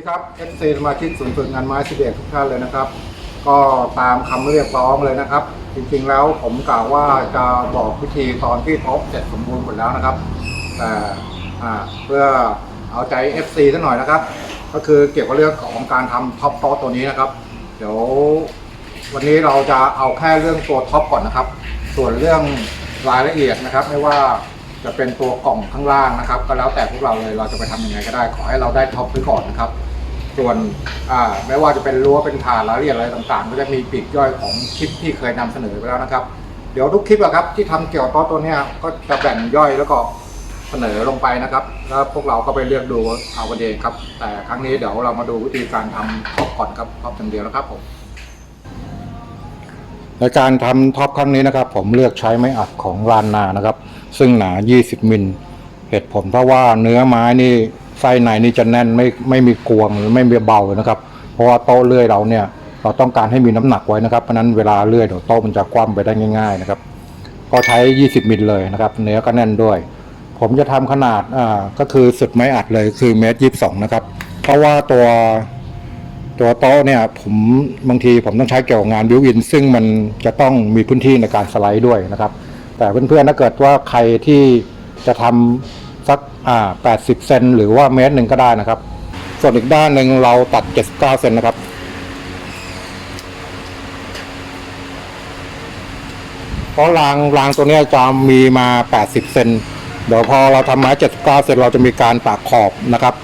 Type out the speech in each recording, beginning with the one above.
ดีครับ FC สมาชิกศูนย์ฝึกงานไม้สิเดทุกท่านเลยนะครับ ก็ตามคำเรียกร้องเลยนะครับ จริงๆแล้วผมกล่าวว่าจะบอกพิธีตอนที่ทบเสร็จสมบูรณ์หมดแล้วนะครับแต่เพื่อเอาใจ FC สักหน่อยนะครับ ก็คือเกี่ยวกับเรื่องของการทำท็อปโต๊ตัวนี้นะครับ เดี๋ยววันนี้เราจะเอาแค่เรื่องตัวท็อปก่อนนะครับ ส่วนเรื่องรายละเอียดนะครับ ไม่ว่าจะเป็นตัวกล่องข้างล่างนะครับ ก็แล้วแต่พวกเราเลยเราจะไปทำยังไงก็ได้ ขอให้เราได้ท็อปไว้ก่อนนะครับ ส่วนไม่ว่าจะเป็นรั้วเป็นฐานรายละเอียดอะไรต่างๆ ก็จะมีปีกย่อยของคลิปที่เคยนำเสนอไปแล้วนะครับ เดี๋ยวทุกคลิปอะครับที่ทำเกี่ยวกับตัวเนี้ยก็จะแบ่งย่อยแล้วก็เสนอลงไปนะครับ แล้วพวกเราก็ไปเลือกดูเอากันเองครับ แต่ครั้งนี้เดี๋ยวเรามาดูวิธีการทำท็อปก่อนครับท็อปอย่างเดียวนะครับผมในการทำท็อปครั้งนี้นะครับ ผมเลือกใช้ไม้อัดของลานนานะครับ ซึ่งหนา 20 มิล เหตุผลเพราะว่าเนื้อไม้นี่ ไส้ในนี่จะแน่นไม่ไม่มีกวงหรือไม่มีเบานะครับ เพราะว่าโต๊ะเลื่อยเราเนี่ยเราต้องการให้มีน้ำหนักไว้นะครับเพราะนั้นเวลาเลื่อยเดี๋ยวโต๊ะมันจะคว่ำไปได้ง่าย ๆนะครับ ก็ใช้ 20มิลเลยนะครับ เนื้อก็แน่นด้วย ผมจะทำขนาดอ่าก็คือสุดไม้อัดเลยคือเมตรยี่สองนะครับ เพราะว่าตัวตัวโต๊ะเนี่ยผมบางทีผมต้องใช้เกี่ยวกับงานบิวอิน ซึ่งมันจะต้องมีพื้นที่ในการสไลด์ด้วยนะครับ แต่เพื่อนๆถ้าเกิดว่าใครที่จะทำสัก อ่า80 เซนหรือว่าเมตรหนึ่งก็ได้นะครับ ส่วนอีกด้านหนึ่งเราตัด 79 เซนนะครับเพราะรางรางตัวนี้จะมีมา 80 เซนเดี๋ยวพอเราทำไม้79 เซนเราจะมีการปากขอบนะครับ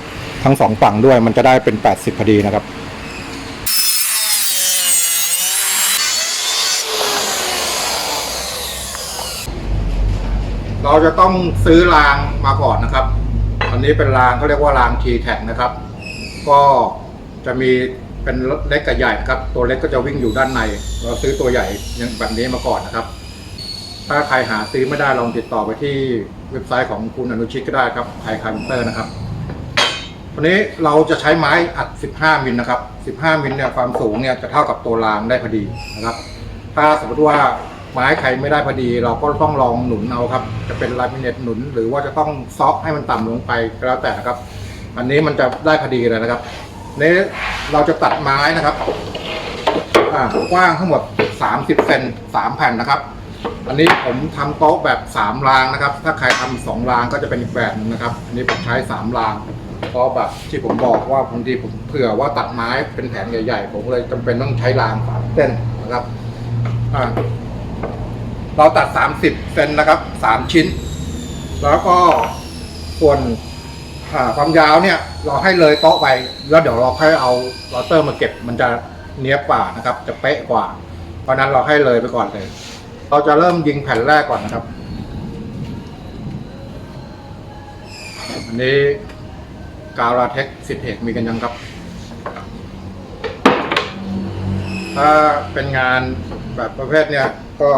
ทั้งสองฝั่งด้วยมันจะได้เป็น 80พอดีนะครับ เราจะต้องซื้อรางมาก่อนนะครับ อันนี้เป็นรางเขาเรียกว่าราง t t a g นะครับ ก็จะมีเป็นเล็กกับใหญ่นะครับ ตัวเล็กก็จะวิ่งอยู่ด้านใน เราซื้อตัวใหญ่อย่างแบบนี้มาก่อนนะครับ ถ้าใครหาซื้อไม่ได้ลองติดต่อไปที่เว็บไซต์ของคุณอนุชิตก็ได้ครับไทยคันเตอร์นะครับวันนี้เราจะใช้ไม้อัด 15 มิลนะครับ 15 มิลเนี่ยความสูงเนี่ยจะเท่ากับตัวรางได้พอดีนะครับ ถ้าสมมติว่า ไม้ใครไม่ได้พอดี เราก็ต้องลองหนุนเอาครับ จะเป็นลามิเนตหนุน หรือว่าจะต้องซอกให้มันต่ำลงไปก็แล้วแต่นะครับ อันนี้มันจะได้พอดีเลยนะครับนี้เราจะตัดไม้นะครับกว้างทั้งหมด 30เซน3แผ่นนะครับ อันนี้ผมทำโต๊ะแบบ 3 รางนะครับ ถ้าใครทำสองรางก็จะเป็นอีกแบบหนึงนะครับ อันนี้ผมใช้ 3 รางเพราะแบบที่ผมบอกว่าบางทีผมเผื่อว่าตัดไม้เป็นแผงใหญ่ๆ ผมเลยจำเป็นต้องใช้รางสามเส้นนะครับ อ่า เราตัด 30เซนนะครับ 3 ชิ้น แล้วก็ส่วนความยาวเนี่ยเราให้เลยโต๊ะไป แล้วเดี๋ยวเราค่อยเอาลอเตอร์มาเก็บมันจะเนี้ยบกว่านะครับ จะเป๊ะกว่า เพราะนั้นเราให้เลยไปก่อนเลย เราจะเริ่มยิงแผ่นแรกก่อนนะครับ อันนี้กาวลาเท็กซิเทคมีกันยังครับ ถ้าเป็นงานแบบประเภทเนี้ยก็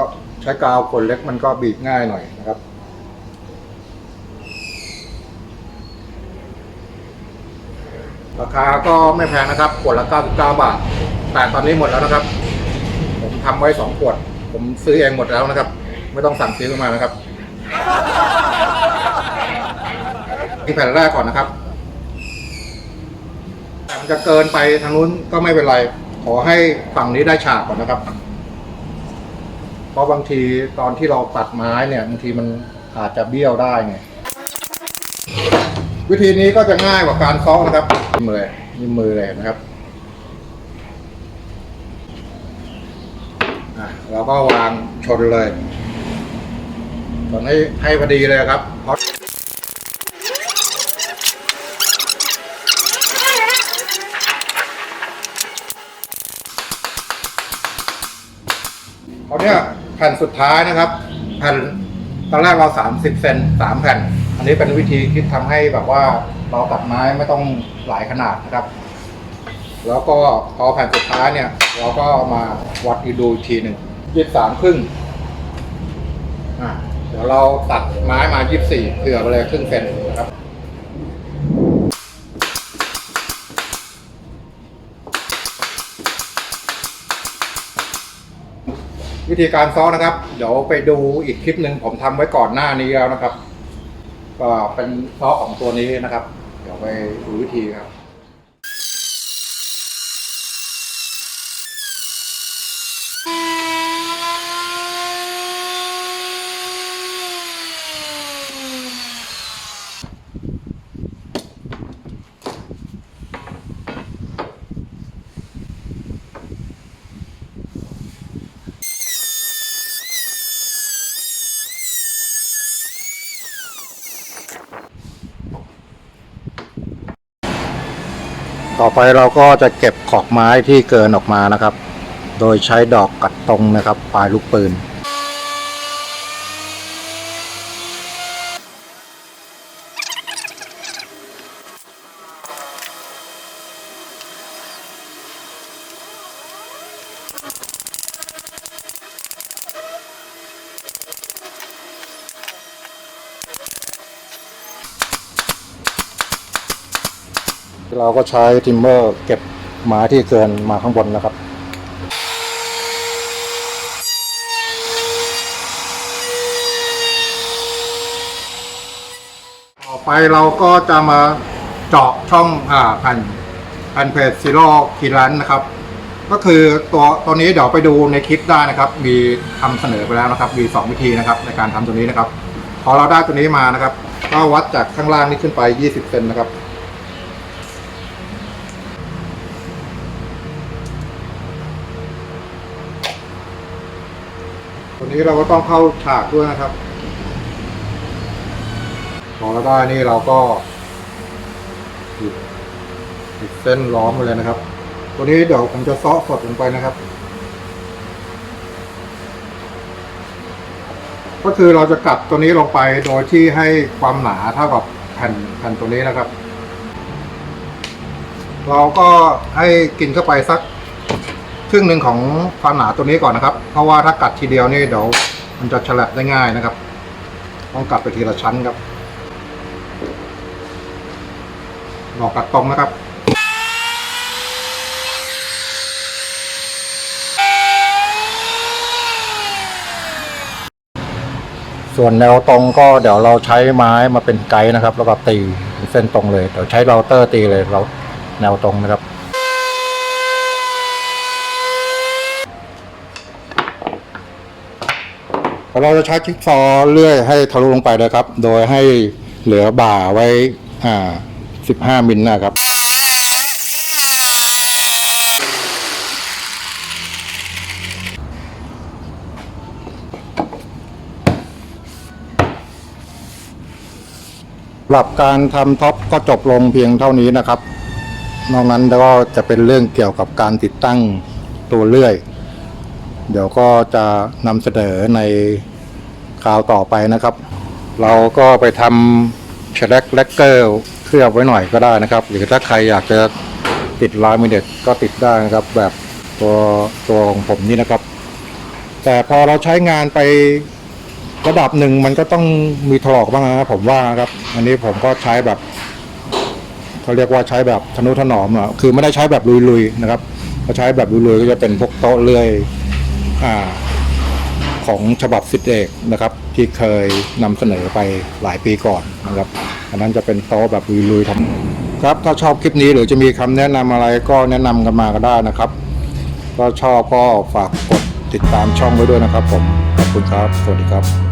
ช้กาวขนเล็กมันก็บีบง่ายหน่อยนะครับ ราคาก็ไม่แพงนะครับขวดละ99บาท แต่ตอนนี้หมดแล้วนะครับ ผมทำไว้สองขวด ผมซื้อเองหมดแล้วนะครับ ไม่ต้องสั่งซื้อมานะครับนี่แผ่นแรกก่อนนะครับแต่มันจะเกินไปทางนู้นก็ไม่เป็นไร ขอให้ฝั่งนี้ได้ฉากก่อนนะครับ ราะบางทีตอนที่เราตัดไม้เนี่ยบางทีมันอาจจะเบี้ยวได้ไงวิธีนี้ก็จะง่ายกว่าการซ้อนะครับนี่มือนี่มือเลยนะครับอะเราก็วางชนเลยตอนให้ให้พอดีเลยครับเพราะเขาเนี้ย แผ่นสุดท้ายนะครับแผ่นตอนแรกเราสามสิบเซนสามแผ่น อันนี้เป็นวิธีคิดทำให้แบบว่าเราตัดไม้ไม่ต้องหลายขนาดนะครับ แล้วก็พอแผ่นสุดท้ายเนี่ย เราก็มาวัดดูอีกทีหนึ่งยี่สามครึ่งอะเดี๋ยวเราตัดไม้มายี่สี่เผื่อไปเลยครึ่งเซน วิธีการซ้อนะครับ เดี๋ยวไปดูอีกคลิปหนึ่งผมทำไว้ก่อนหน้านี้แล้วนะครับ ก็เป็นซ้อของตัวนี้นะครับ เดี๋ยวไปดูวิธีครับ ต่อไปเราก็จะเก็บขอกไม้ที่เกินออกมานะครับ โดยใช้ดอกกัดตรงนะครับ ปลายลูกปืน เราก็ใช้ทิมเมอร์เก็บไม้ที่เกินมาข้างบนนะครับต่อไปเราก็จะมาเจาะช่องอ่าแผ่นแผ่นเพจซีโร่คีรันนะครับ ก็คือตัวตัวนี้เดี๋ยวไปดูในคลิปได้นะครับ มีทำเสนอไปแล้วนะครับ มี 2 วิธีนะครับ ในการทำตัวนี้นะครับ พอเราได้ตัวนี้มานะครับ ก็วัดจากข้างล่างนี้ขึ้นไป 20เซนนะครับ วนี้เราก็ต้องเข้าฉากด้วยนะครับพอเราได้นี่เราก็หยิบหยิบเส้นล้อมไปเลยนะครับ ตัวนี้เดี๋ยวผมจะเซาะสดลงไปนะครับ ก็คือเราจะกัดตัวนี้ลงไปโดยที่ให้ความหนาเท่ากับแผ่นแผ่นตัวนี้นะครับ เราก็ให้กินเข้าไปสัก ครึ่งหนึ่งของความหนาตัวนี้ก่อนนะครับ เพราะว่าถ้ากัดทีเดียวนี่เดี๋ยวมันจะฉลับได้ง่ายนะครับ ต้องกัดไปทีละชั้นครับหลอกกัดตรงนะครับส่วนแนวตรงก็เดี๋ยวเราใช้ไม้มาเป็นไกด์นะครับ แล้วก็ตีเป็นเส้นตรงเลย เดี๋ยวใช้เราเตอร์ตีเลยเราแนวตรงนะครับ เราจะใช้จิ๊กซอเลื่อยให้ทะลุลงไปเลยครับ โดยให้เหลือบ่าไว้อ่า15มิลนะครับหรับการทำท็อปก็จบลงเพียงเท่านี้นะครับ นอกนั้นก็จะเป็นเรื่องเกี่ยวกับการติดตั้งตัวเลื่อย เดี๋ยวก็จะนำเสนอในคราวต่อไปนะครับ เราก็ไปทำเชลกแลกเกอร์เคลือบไว้หน่อยก็ได้นะครับ หรือถ้าใครอยากจะติดลายมิเด็ดก็ติดได้นะครับ แบบตัวตัวของผมนี่นะครับ แต่พอเราใช้งานไประดับหนึ่งมันก็ต้องมีถลอกบ้างนะผมว่าครับ อันนี้ผมก็ใช้แบบเขาเรียกว่าใช้แบบทนุถนอมอะคือไม่ได้ใช้แบบลุยๆนะครับถ้าใช้แบบลุยๆก็จะเป็นพวกโต๊ะเลื่อย ของฉบับสิทธิเอกนะครับ ที่เคยนำเสนอไปหลายปีก่อนนะครับอันนั้นจะเป็นโต๊ะแบบลุยๆทำครับถ้าชอบคลิปนี้หรือจะมีคำแนะนำอะไรก็แนะนำกันมาก็ได้นะครับก็ชอบก็ฝากกดติดตามช่องไว้ด้วยนะครับผมขอบคุณครับ สวัสดีครับ